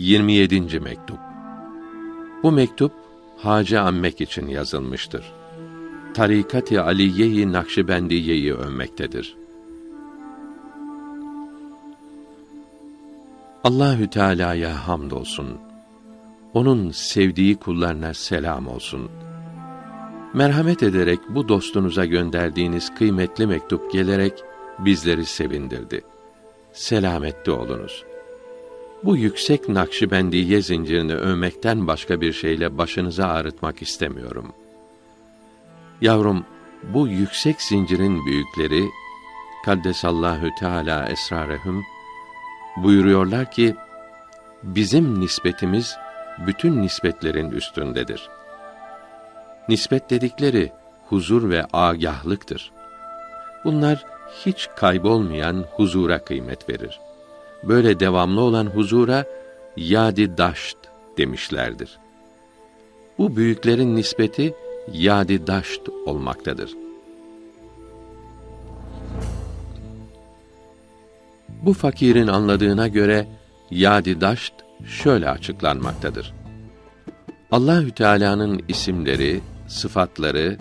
27. mektup. Bu mektup Hacı Ammek için yazılmıştır. Tarikat-ı Aliye-i Nakşibendiye'yi övmektedir. Allahü Teala'ya hamdolsun. Onun sevdiği kullarına selam olsun. Merhamet ederek bu dostunuza gönderdiğiniz kıymetli mektup gelerek bizleri sevindirdi. Selamette olunuz.'' Bu yüksek Nakşibendiye zincirini övmekten başka bir şeyle başınızı ağrıtmak istemiyorum. Yavrum, bu yüksek zincirin büyükleri Kaddesallahu Teala esrarehum buyuruyorlar ki bizim nispetimiz bütün nispetlerin üstündedir. Nispet dedikleri huzur ve agahlıktır. Bunlar hiç kaybolmayan huzura kıymet verir.'' Böyle devamlı olan huzura yadi daşt demişlerdir. Bu büyüklerin nispeti yadi daşt olmaktadır. Bu fakirin anladığına göre yadi daşt şöyle açıklanmaktadır. Allahü Teala'nın isimleri, sıfatları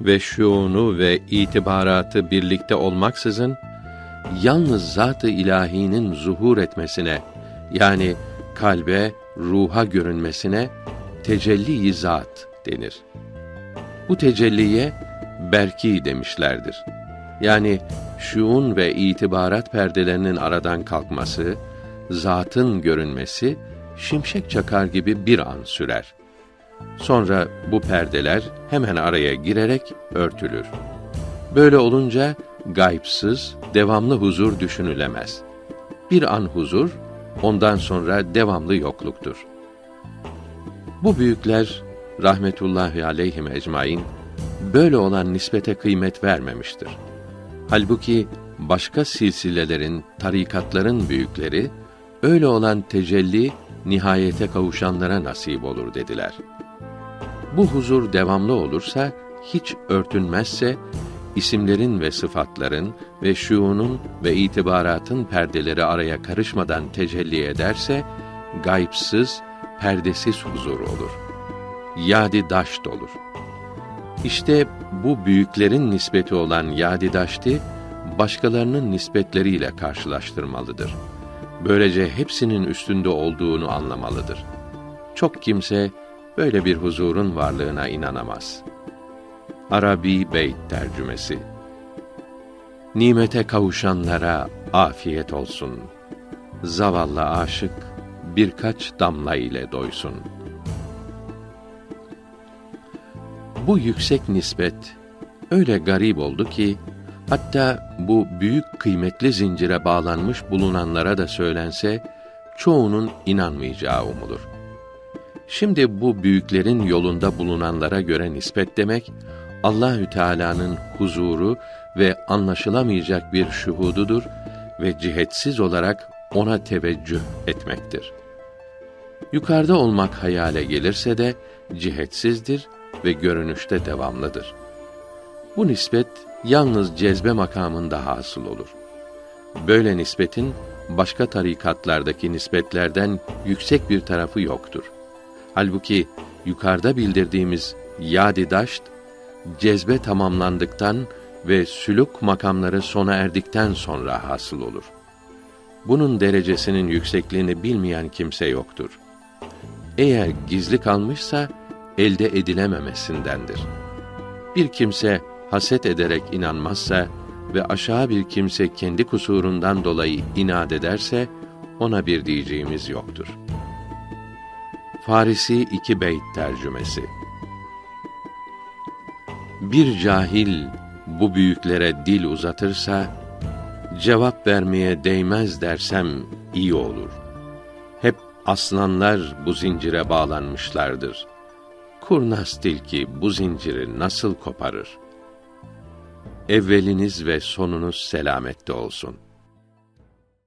ve şuunu ve itibaratı birlikte olmaksızın yalnız zat-ı ilahinin zuhur etmesine yani kalbe, ruha görünmesine tecelli-i zat denir. Bu tecelliye berki demişlerdir. Yani şuun ve itibarat perdelerinin aradan kalkması, zatın görünmesi şimşek çakar gibi bir an sürer. Sonra bu perdeler hemen araya girerek örtülür. Böyle olunca gaybsız, devamlı huzur düşünülemez. Bir an huzur, ondan sonra devamlı yokluktur. Bu büyükler rahmetullahi aleyhim ecmaîn böyle olan nispete kıymet vermemiştir. Halbuki başka silsilelerin, tarikatların büyükleri öyle olan tecelli nihayete kavuşanlara nasip olur dediler. Bu huzur devamlı olursa, hiç örtünmezse isimlerin ve sıfatların ve şuunun ve itibaratın perdeleri araya karışmadan tecelli ederse, gayipsiz, perdesiz huzur olur. Yadi daşt olur. İşte bu büyüklerin nispeti olan yadi daşti, başkalarının nispetleriyle karşılaştırmalıdır. Böylece hepsinin üstünde olduğunu anlamalıdır. Çok kimse böyle bir huzurun varlığına inanamaz.'' Arabi Beyt tercümesi Nimete kavuşanlara afiyet olsun. Zavallı aşık birkaç damla ile doysun. Bu yüksek nispet öyle garip oldu ki hatta bu büyük kıymetli zincire bağlanmış bulunanlara da söylense çoğunun inanmayacağı umulur. Şimdi bu büyüklerin yolunda bulunanlara göre nispet demek Allahü Teala'nın huzuru ve anlaşılamayacak bir şuhududur ve cihetsiz olarak ona teveccüh etmektir. Yukarıda olmak hayale gelirse de cihetsizdir ve görünüşte devamlıdır. Bu nispet yalnız cezbe makamında hasıl olur. Böyle nispetin başka tarikatlardaki nispetlerden yüksek bir tarafı yoktur. Halbuki yukarıda bildirdiğimiz yadi daşt cezbe tamamlandıktan ve sülük makamları sona erdikten sonra hasıl olur. Bunun derecesinin yüksekliğini bilmeyen kimse yoktur. Eğer gizli kalmışsa elde edilememesindendir. Bir kimse haset ederek inanmazsa ve aşağı bir kimse kendi kusurundan dolayı inat ederse ona bir diyeceğimiz yoktur. Farisi iki beyt tercümesi bir cahil bu büyüklere dil uzatırsa, cevap vermeye değmez dersem iyi olur. Hep aslanlar bu zincire bağlanmışlardır. Kurnaz tilki bu zinciri nasıl koparır? Evveliniz ve sonunuz selamette olsun.''